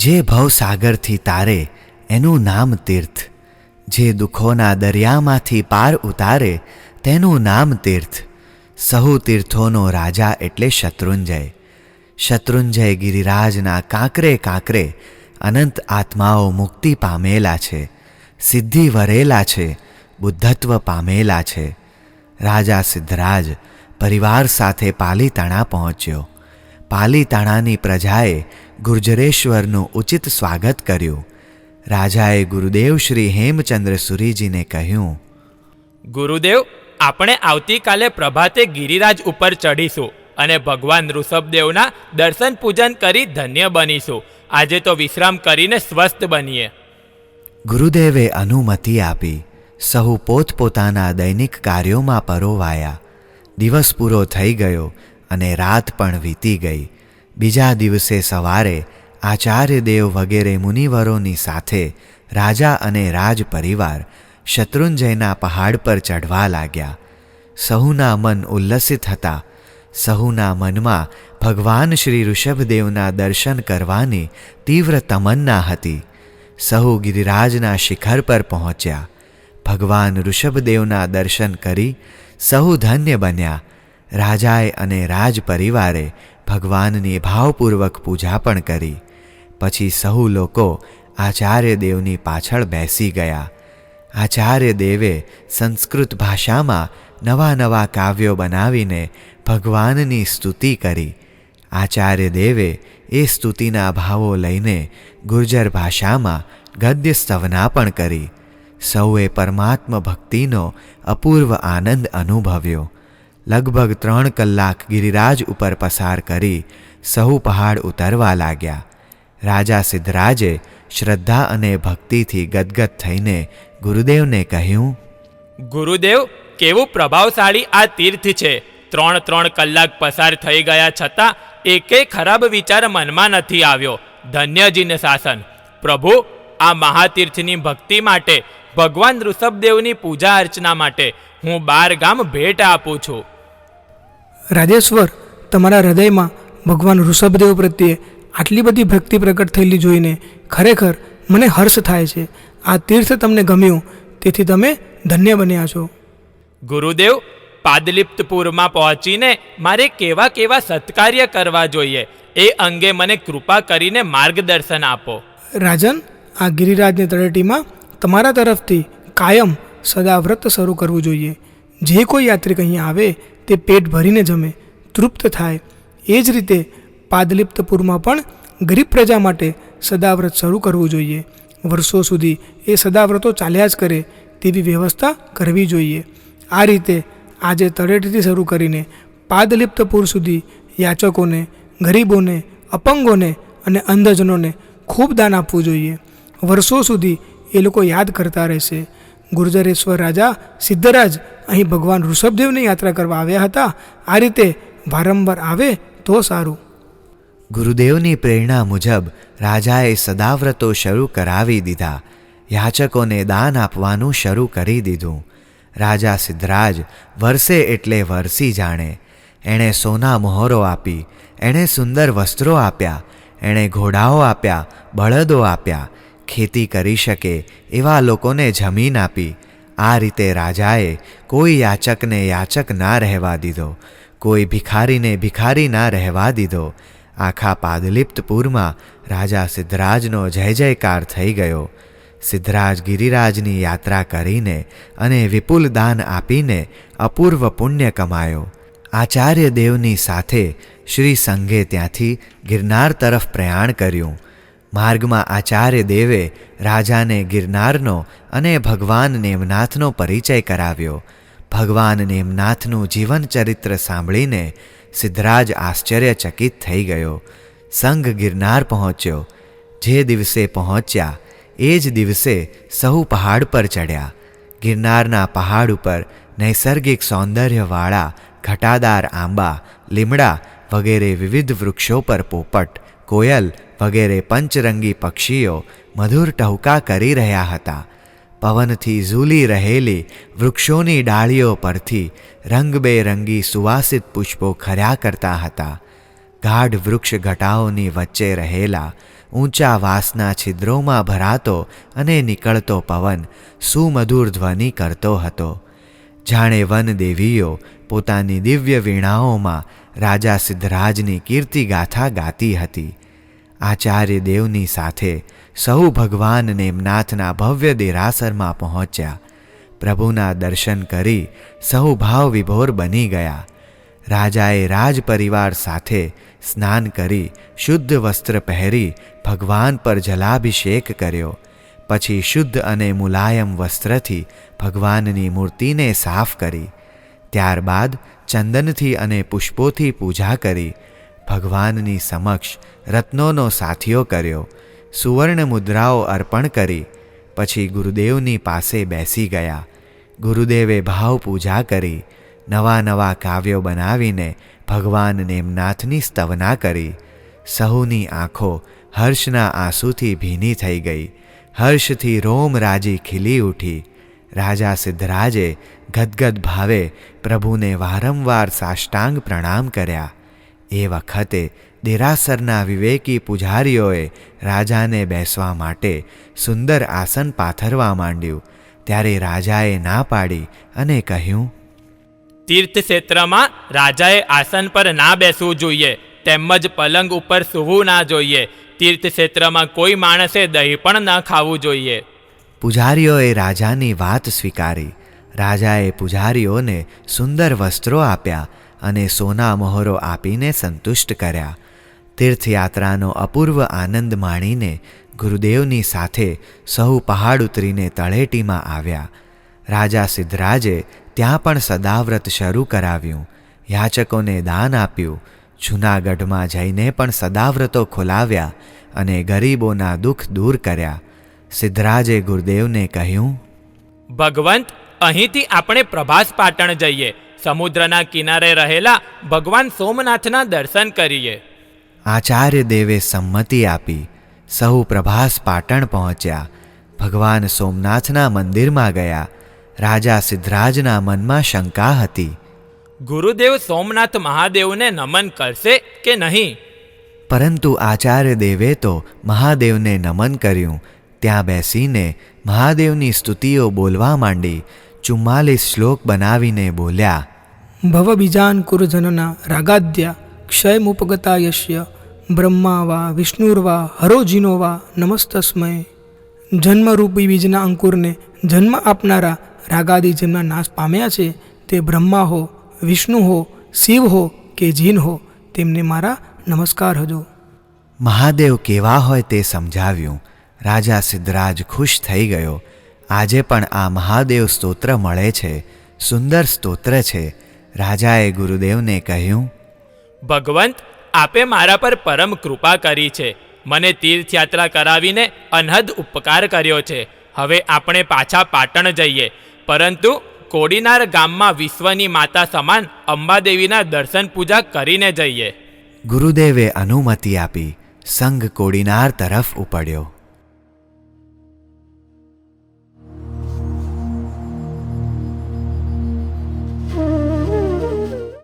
જે ભવસાગરથી તારે, એનું નામ તીર્થ. જે દુઃખોના દરિયામાંથી પાર ઉતારે, તેનું નામ તીર્થ. સહુ તીર્થોનો રાજા એટલે શત્રુંજય. શત્રુંજય ગિરિરાજના કાંકરે કાંકરે અનંત આત્માઓ મુક્તિ પામેલા છે, સિદ્ધિ વરેલા છે, બુદ્ધત્વ પામેલા છે. રાજા સિદ્ધરાજ પરિવાર સાથે પાલીતાણા પહોંચ્યો. પાલીતાણાની પ્રજાએ ગુર્જરેશ્વરનું ઉચિત સ્વાગત કર્યું. રાજાએ ગુરુદેવ શ્રી હેમચંદ્ર સુરીજીને કહ્યું ગુરુદેવ આપણે આવતીકાલે પ્રભાતે ગિરિરાજ ઉપર ચઢીશું અને ભગવાન ઋષભદેવના દર્શન પૂજન કરી ધન્ય બનીશું. આજે તો વિશ્રામ કરીને સ્વસ્થ બનીએ. ગુરુદેવે અનુમતિ આપી. સહુ પોતપોતાના દૈનિક કાર્યોમાં પરોવાયા. દિવસ પૂરો થઈ ગયો અને રાત પણ વીતી ગઈ. બીજા દિવસે સવારે આચાર્ય દેવ વગેરે મુનિવરોની સાથે રાજા અને રાજ પરિવાર શત્રુંજયના પહાડ પર ચઢવા લાગ્યા. સહુના મન ઉલ્લસિત હતા. સહુના મનમાં ભગવાન શ્રી ઋષભદેવના દર્શન કરવાની તીવ્ર તમન્ના હતી. સહુ ગિરિરાજના શિખર પર પહોંચ્યા. ભગવાન ઋષભદેવના દર્શન કરી સહુ ધન્ય બન્યા. રાજાએ અને રાજ પરિવારે ભગવાનની ભાવપૂર્વક પૂજા પણ કરી. પછી સહુ લોકો આચાર્ય દેવની પાછળ બેસી ગયા. આચાર્ય દેવે સંસ્કૃત ભાષામાં નવા નવા કાવ્યો બનાવીને ભગવાનની સ્તુતિ કરી. આચાર્ય દેવે એ સ્તુતિના ભાવો લઈને ગુર્જર ભાષામાં ગદ્ય સ્તવના પણ કરી. સૌએ પરમાત્મ ભક્તિનો અપૂર્વ આનંદ અનુભવ્યો. લગભગ ત્રણ કલાક ગિરિરાજ ઉપર પસાર કરી સહુ પહાડ ઉતરવા લાગ્યા. રાજા સિદ્ધરાજે શ્રદ્ધા અને ભક્તિથી ગદગદ થઈને ગુરુદેવને કહ્યું, ગુરુદેવ, કેવું પ્રભાવશાળી આ તીર્થ છે? ત્રણ ત્રણ કલાક પસાર થઈ ગયા છતાં એકેય ખરાબ વિચાર મનમાં નથી આવ્યો. ધન્યજીને શાસન. પ્રભુ, આ મહાતીર્થની ભક્તિ માટે, ભગવાન ઋષભદેવની પૂજા અર્ચના માટે હું બાર ગામ ભેટ આપું છું. રાજેશ્વર તમારા હૃદયમાં ભગવાન ઋષભદેવ પ્રત્યે આટલી બધી ભક્તિ પ્રગટ થયેલી જોઈને ખરેખર મને હર્ષ થાય છે. આ તીર્થ તમને ગમ્યું તેથી તમે ધન્ય બન્યા છો. ગુરુદેવ પાદલિપ્તપુરમાં પહોંચીને મારે કેવા કેવા સત્કાર્ય કરવા જોઈએ? એ અંગે મને કૃપા કરીને માર્ગદર્શન આપો. રાજન આ ગિરિરાજની તળેટીમાં તમારા તરફથી કાયમ સદા વ્રત શરૂ કરવું જોઈએ. જે કોઈ યાત્રિક અહીં આવે, તે પેટ ભરીને જમે, તૃપ્ત થાય. એ જ રીતે પાદલિપ્તપુરમાં પણ ગરીબ પ્રજા માટે સદાવ્રત શરૂ કરવું જોઈએ. વર્ષો સુધી એ સદાવ્રતો ચાલ્યા જ કરે, તેવી વ્યવસ્થા કરવી જોઈએ. આ રીતે આજે તળેટીથી શરૂ કરીને પાદલિપ્તપુર સુધી યાચકોને, ગરીબોને, અપંગોને અને અંધજનોને ખૂબ દાન આપવું જોઈએ. વર્ષો સુધી એ લોકો યાદ કરતા રહેશે. ગુર્જરેશ્વર રાજા સિદ્ધરાજ અહીં ભગવાન ઋષભદેવની યાત્રા કરવા આવ્યા હતા. આ રીતે વારંવાર આવે તો સારું. ગુરુદેવની પ્રેરણા મુજબ રાજાએ સદાવ્રતો શરૂ કરાવી દીધા. યાચકોને દાન આપવાનું શરૂ કરી દીધું. રાજા સિદ્ધરાજ વરસે એટલે વરસી જાણે. એણે સોના મોહરો આપી, એણે સુંદર વસ્ત્રો આપ્યા, એણે ઘોડાઓ આપ્યા, બળદો આપ્યા ખેતી કરી શકે એવા લોકોને જમીન આપી. આ રીતે રાજાએ કોઈ યાચકને યાચક ના રહેવા દીધો. કોઈ ભિખારીને ભિખારી ના રહેવા દીધો. આખા પાદલિપ્તપુરમાં રાજા સિદ્ધરાજનો જય જયકાર થઈ ગયો. સિદ્ધરાજ ગિરિરાજની યાત્રા કરીને અને વિપુલ દાન આપીને અપૂર્વ પુણ્ય કમાયો. આચાર્ય દેવની સાથે શ્રી સંઘે ત્યાંથી ગિરનાર તરફ પ્રયાણ કર્યું. માર્ગમાં આચાર્ય દેવે રાજાને ગિરનારનો અને ભગવાન નેમનાથનો પરિચય કરાવ્યો. ભગવાન નેમનાથનું જીવન ચરિત્ર સાંભળીને સિદ્ધરાજ આશ્ચર્યચકિત થઈ ગયો. સંઘ ગિરનાર પહોંચ્યો. જે દિવસે પહોંચ્યા, એ જ દિવસે સહુ પહાડ પર ચડ્યા ગિરનારના પહાડ ઉપર નૈસર્ગિક સૌંદર્યવાળા, ઘટાદાર આંબા, લીમડા વગેરે વિવિધ વૃક્ષો પર પોપટ કોયલ વગેરે પંચરંગી પક્ષીઓ મધુર ટહુકા કરી રહ્યા હતા. પવનથી ઝૂલી રહેલી વૃક્ષોની ડાળીઓ પરથી રંગબેરંગી સુવાસિત પુષ્પો ખર્યા કરતા હતા. ગાઢ વૃક્ષ ઘટાઓની વચ્ચે રહેલા ઊંચા વાસના છિદ્રોમાં ભરાતો અને નીકળતો પવન સુમધુર ધ્વનિ કરતો હતો. જાણે વન દેવીઓ પોતાની દિવ્ય વીણાઓમાં રાજા સિદ્ધરાજની કીર્તિગાથા ગાતી હતી. આચાર્ય દેવની સાથે સહુ ભગવાન નેમનાથના ભવ્ય દેરાસરમાં પહોંચ્યા. પ્રભુના દર્શન કરી સૌ ભાવ વિભોર બની ગયા. રાજાએ રાજ પરિવાર સાથે સ્નાન કરી શુદ્ધ વસ્ત્ર પહેરી ભગવાન પર જલાભિષેક કર્યો. પછી શુદ્ધ અને મુલાયમ વસ્ત્રથી ભગવાનની મૂર્તિને સાફ કરી, ત્યારબાદ ચંદનથી અને પુષ્પોથી પૂજા કરી, ભગવાનની સમક્ષ રત્નોનો સાથીઓ કર્યો, સુવર્ણ મુદ્રાઓ અર્પણ કરી, પછી ગુરુદેવની પાસે બેસી ગયા. ગુરુદેવે ભાવ પૂજા કરી નવા નવા કાવ્યો બનાવીને ભગવાન નેમનાથની સ્તવના કરી. સહુની આંખો હર્ષના આંસુથી ભીની થઈ ગઈ. હર્ષથી રોમ રાજી ખીલી ઉઠી. રાજા સિદ્ધરાજે ગદગદ ભાવે પ્રભુને વારંવાર સાષ્ટાંગ પ્રણામ કર્યા. એ વખતે દેરાસરના વિવેકી પૂજારીઓએ રાજાને બેસવા માટે સુંદર આસન પાથરવા માંડ્યું. ત્યારે રાજાએ ના પાડી અને કહ્યું, તીર્થક્ષેત્રમાં રાજાએ આસન પર ના બેસવું જોઈએ. તેમજ પલંગ ઉપર સૂવું ના જોઈએ. તીર્થક્ષેત્રમાં કોઈ માણસે દહીં પણ ન ખાવું જોઈએ. પૂજારીઓએ રાજાની વાત સ્વીકારી. રાજાએ પૂજારીઓને સુંદર વસ્ત્રો આપ્યા અને સોના મોહરો આપીને સંતુષ્ટ કર્યા. તીર્થયાત્રાનો અપૂર્વ આનંદ માણીને ગુરુદેવની સાથે સહુ પહાડ ઉતરીને તળેટીમાં આવ્યા. રાજા સિદ્ધરાજે ત્યાં પણ સદાવ્રત શરૂ કરાવ્યું. યાચકોને દાન આપ્યું. જૂનાગઢમાં જઈને પણ સદાવ્રતો ખોલાવ્યા અને ગરીબોના દુઃખ દૂર કર્યા. સિદ્ધરાજે ગુરુદેવને કહ્યું ભગવંત અહીંથી આપણે પ્રભાસ પાટણ જઈએ. સમુદ્રના કિનારે રહેલા ભગવાન સોમનાથના દર્શન કરીએ. આચાર્ય દેવે સંમતિ આપી. સહુ પ્રભાસ પાટણ પહોંચ્યા. ભગવાન સોમનાથના મંદિરમાં ગયા. રાજા સિદ્ધરાજના મનમાં શંકા હતી. ગુરુદેવ સોમનાથ મહાદેવને નમન કરશે કે નહીં? પરંતુ આચાર્ય દેવે તો મહાદેવને નમન કર્યું. ત્યાં બેસીને મહાદેવની સ્તુતિઓ બોલવા માંડી. ચુમ્માલીસ શ્લોક બનાવીને બોલ્યા ભવ બીજાન કુરુજનના રાગાદ્યા ક્ષયમુપગતા યશ્ય. બ્રહ્મા વા વિષ્ણુર્વા હરોજીનો વા નમસ્તસ્મય. જન્મરૂપી બીજના અંકુરને જન્મ આપનારા રાગાદી જેમના નાશ પામ્યા છે તે બ્રહ્મા હો વિષ્ણુ હો શિવ હો કે જીન હો તેમને મારા નમસ્કાર હજો. મહાદેવ કેવા હોય તે સમજાવ્યું. રાજા સિદ્ધરાજ ખુશ થઈ ગયો. આજે પણ આ મહાદેવ સ્તોત્ર મળે છે. સુંદર સ્તોત્ર છે. રાજાએ ગુરુદેવને કહ્યું ભગવંત આપે મારા પર પરમ કૃપા કરી છે. મને તીર્થયાત્રા કરાવીને અનહદ ઉપકાર કર્યો છે. હવે આપણે પાછા પાટણ જઈએ. પરંતુ કોડીનાર ગામમાં વિશ્વની માતા સમાન અંબાદેવીના દર્શન પૂજા કરીને જઈએ. ગુરુદેવે અનુમતિ આપી સંઘ કોડીનાર તરફ ઉપડ્યો.